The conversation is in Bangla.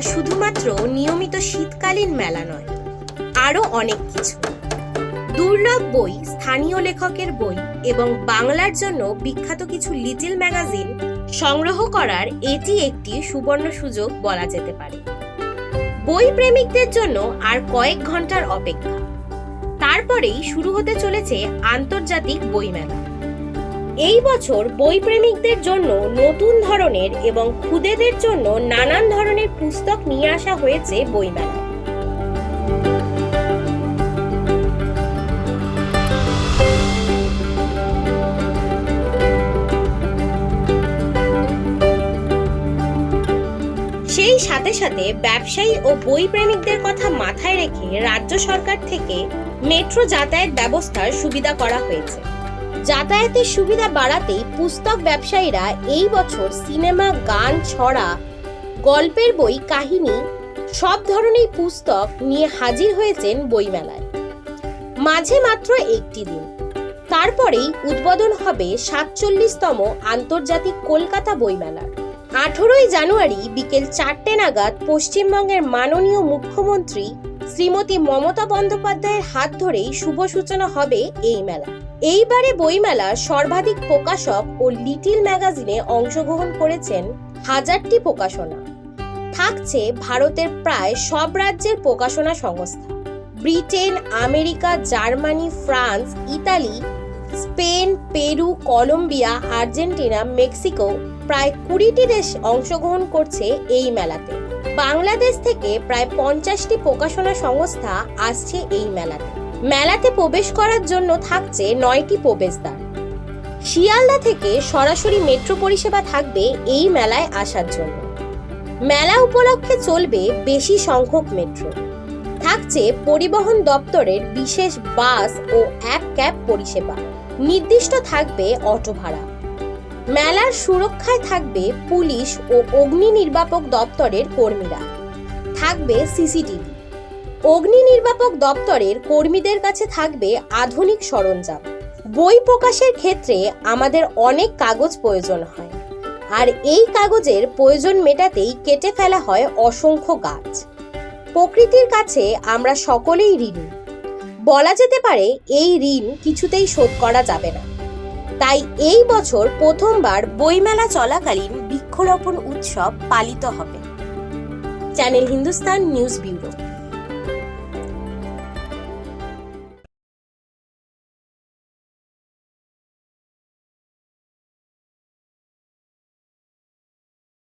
শুধুমাত্র নিয়মিত শীতকালীন মেলা নয়, আরও অনেক কিছু। দুর্লভ বই, স্থানীয় লেখকের বই এবং বাংলার জন্য বিখ্যাত কিছু লিটিল ম্যাগাজিন সংগ্রহ করার এটি একটি সুবর্ণ সুযোগ বলা যেতে পারে। বই প্রেমিকদের জন্য আর কয়েক ঘণ্টার অপেক্ষা। তারপরেই শুরু হতে চলেছে আন্তর্জাতিক বইমেলা এই বছর বই প্রেমিকদের জন্য নতুন ধরনের এবং খুদেদের জন্য নানান ধরনের পুস্তক নিয়ে আসা হয়েছে বইমেলায়। সেই সাথে সাথে ব্যবসায়ী ও বই প্রেমিকদের কথা মাথায় রেখে রাজ্য সরকার থেকে মেট্রো যাতায়াত ব্যবস্থার সুবিধা করা হয়েছে। যাতায়াতের সুবিধা বাড়াতেই পুস্তক ব্যবসায়ীরা এই বছর সিনেমা, গান, ছড়া, গল্পের বই, কাহিনী সব ধরনের পুস্তক নিয়ে হাজির হয়েছেন বইমেলায়। মাঝে মাত্র একটি দিন। তারপরেই উদ্বোধন হবে সাতচল্লিশতম আন্তর্জাতিক কলকাতা বইমেলার। আঠেরোই জানুয়ারি বিকেল চারটে নাগাদ পশ্চিমবঙ্গের মাননীয় মুখ্যমন্ত্রী শ্রীমতী মমতা বন্দ্যোপাধ্যায়ের হাত ধরেই শুভ সূচনা হবে এই মেলা। এইবারে বইমেলার সর্বাধিক প্রকাশক ও লিটিল ম্যাগাজিনে অংশগ্রহণ করেছেন হাজারটি প্রকাশনা। থাকছে ভারতের প্রায় সব রাজ্যের প্রকাশনা সংস্থা। Britain, America, Germany, France, Italy Spain, Peru, Colombia, Argentina, Mexico প্রায় কুড়িটি দেশ অংশগ্রহণ করছে এই মেলাতে। বাংলাদেশ থেকে প্রায় পঞ্চাশটি প্রকাশনা সংস্থা আসছে এই মেলাতে। মেলাতে প্রবেশ করার জন্য থাকছে নয়টি প্রবেশদ্বার। শিয়ালদা থেকে সরাসরি মেট্রো পরিষেবা থাকবে এই মেলায় আসার জন্য। মেলা উপলক্ষে চলবে বেশি সংখ্যক মেট্রো। থাকছে পরিবহন দপ্তরের বিশেষ বাস ও এক ক্যাব পরিষেবা। নির্দিষ্ট থাকবে অটো ভাড়া। মেলার সুরক্ষায় থাকবে পুলিশ ও অগ্নি নির্বাপক দপ্তরের কর্মীরা। থাকবে সিসিটিভি। অগ্নি নির্বাপক দপ্তরের কর্মীদের কাছে থাকবে আধুনিক সরঞ্জাম। বই প্রকাশের ক্ষেত্রে আমাদের অনেক কাগজ প্রয়োজন হয়। আর এই কাগজের প্রয়োজন মেটাতেই কেটে ফেলা হয় অসংখ্য গাছ। প্রকৃতির কাছে আমরা সকলেই ঋণী। বলা যেতে পারে এই ঋণ কিছুতেই শোধ করা যাবে না। তাই এই বছর প্রথমবার বইমেলা চলাকালীন বৃক্ষরোপণ উৎসব পালিত হবে। Channel Hindustan news bureau.